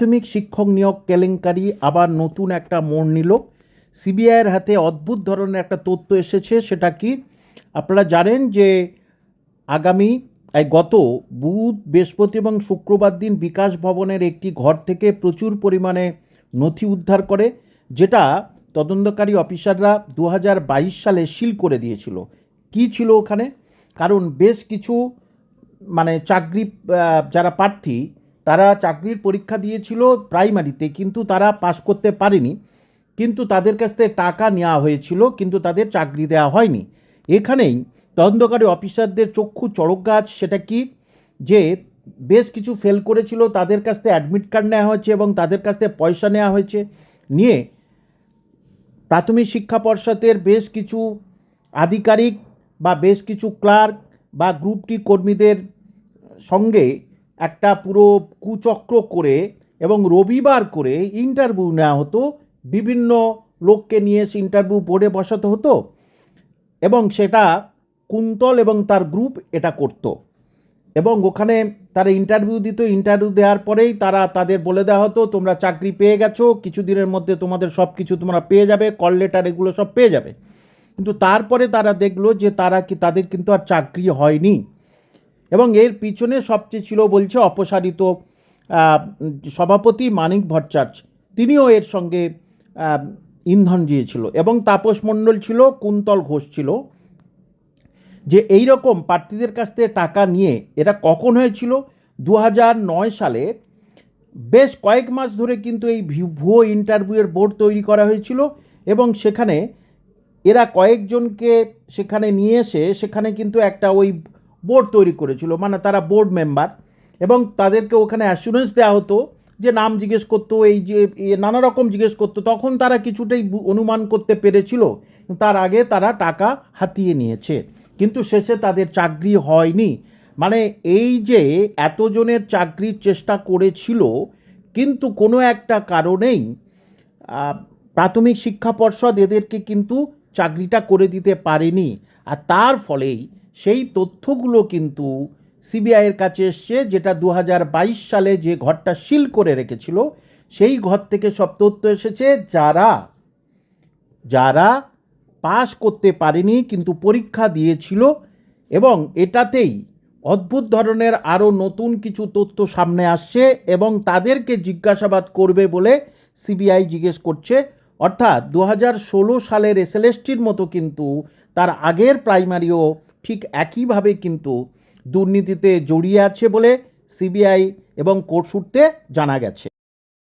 প্রাথমিক শিক্ষক নিয়োগ কেলেঙ্কারি, আবার নতুন একটা মোড় নিল। সিবিআইয়ের হাতে অদ্ভুত ধরনের একটা তথ্য এসেছে, সেটা কি? আপনারা জানেন যে আগামী, এই গত বুধ, বৃহস্পতি এবং শুক্রবার দিন বিকাশ ভবনের একটি ঘর থেকে প্রচুর পরিমাণে নথি উদ্ধার করে, যেটা তদন্তকারী অফিসাররা দু হাজার বাইশ সালে সিল করে দিয়েছিল। কি ছিল ওখানে? কারণ বেশ কিছু মানে চাকরি যারা প্রার্থী তারা চাকরির পরীক্ষা দিয়েছিল প্রাইমারিতে, কিন্তু তারা পাশ করতে পারেনি। কিন্তু তাদের কাছ থেকে টাকা নেওয়া হয়েছিল, কিন্তু তাদের চাকরি দেওয়া হয়নি। এখানেই তদন্তকারী অফিসারদের চক্ষু চড়ক গাছ, সেটা কি? যে বেশ কিছু ফেল করেছিল, তাদের কাছ থেকে অ্যাডমিট কার্ড নেওয়া হয়েছে এবং তাদের কাছ থেকে পয়সা নেওয়া হয়েছে। নিয়ে প্রাথমিক শিক্ষা পর্ষদের বেশ কিছু আধিকারিক বা বেশ কিছু ক্লার্ক বা গ্রুপটি কর্মীদের সঙ্গে একটা পুরো কুচক্র করে এবং রবিবার করে ইন্টারভিউ নেওয়া হতো। বিভিন্ন লোককে নিয়ে ইন্টারভিউ বোর্ডে বসাতে হতো এবং সেটা কুন্তল এবং তার গ্রুপ এটা করত। এবং ওখানে তারা ইন্টারভিউ দিত। ইন্টারভিউ দেওয়ার পরেই তারা তাদের বলে দেওয়া হতো, তোমরা চাকরি পেয়ে গেছো, কিছুদিনের মধ্যে তোমাদের সব কিছু তোমরা পেয়ে যাবে কল লেটার এগুলো সব পেয়ে যাবে। কিন্তু তারপরে তারা দেখল যে তারা কি, তাদের কিন্তু আর চাকরি হয়নি। এবং এর পিছনে সবচেয়ে ছিল বলছে অপসারিত সভাপতি মানিক ভট্টাচার্য। তিনিও এর সঙ্গে ইন্ধন দিয়েছিল এবং তাপস মণ্ডল ছিল, কুন্তল ঘোষ ছিল। যে এই রকম প্রার্থীদের কাছ থেকে টাকা নিয়ে এটা কখন হয়েছিল? দু নয় সালে। বেশ কয়েক মাস ধরে কিন্তু এই ভুয়ো ইন্টারভিউয়ের বোর্ড তৈরি করা হয়েছিল এবং সেখানে এরা কয়েকজনকে সেখানে নিয়ে এসে সেখানে কিন্তু একটা ওই বোর্ড তৈরি করেছিল মানে তারা বোর্ড মেম্বার এবং তাদেরকে ওখানে অ্যাসুরেন্স দেওয়া হতো যে নাম জিজ্ঞেস করতো, এই যে নানা রকম জিজ্ঞেস করতো। তখন তারা কিছুটাই অনুমান করতে পেরেছিল, তার আগে তারা টাকা হাতিয়ে নিয়েছে। কিন্তু শেষে তাদের চাকরি হয়নি। মানে এই যে এতজনের চাকরির চেষ্টা করেছিল, কিন্তু কোনো একটা কারণেই প্রাথমিক শিক্ষা পর্ষদ এদেরকে কিন্তু চাকরিটা করে দিতে পারেনি। আর তার ফলেই সেই তথ্যগুলো কিন্তু সিবিআইয়ের কাছে এসছে, যেটা দু হাজার বাইশ সালে যে ঘরটা সিল করে রেখেছিল, সেই ঘর থেকে সব তথ্য এসেছে। যারা যারা পাশ করতে পারেনি, কিন্তু পরীক্ষা দিয়েছিল, এবং এটাতেই অদ্ভুত ধরনের আরও নতুন কিছু তথ্য সামনে আসছে, এবং তাদেরকে জিজ্ঞাসাবাদ করবে বলে সিবিআই জিজ্ঞেস করছে। অর্থাৎ দু সালের এসএলএসটির মতো কিন্তু তার আগের প্রাইমারিও ঠিক একইভাবে কিন্তু দুর্নীতিতে জড়িয়ে আছে বলে সিবিআই এবং কোর্ট সূত্রে জানা গেছে।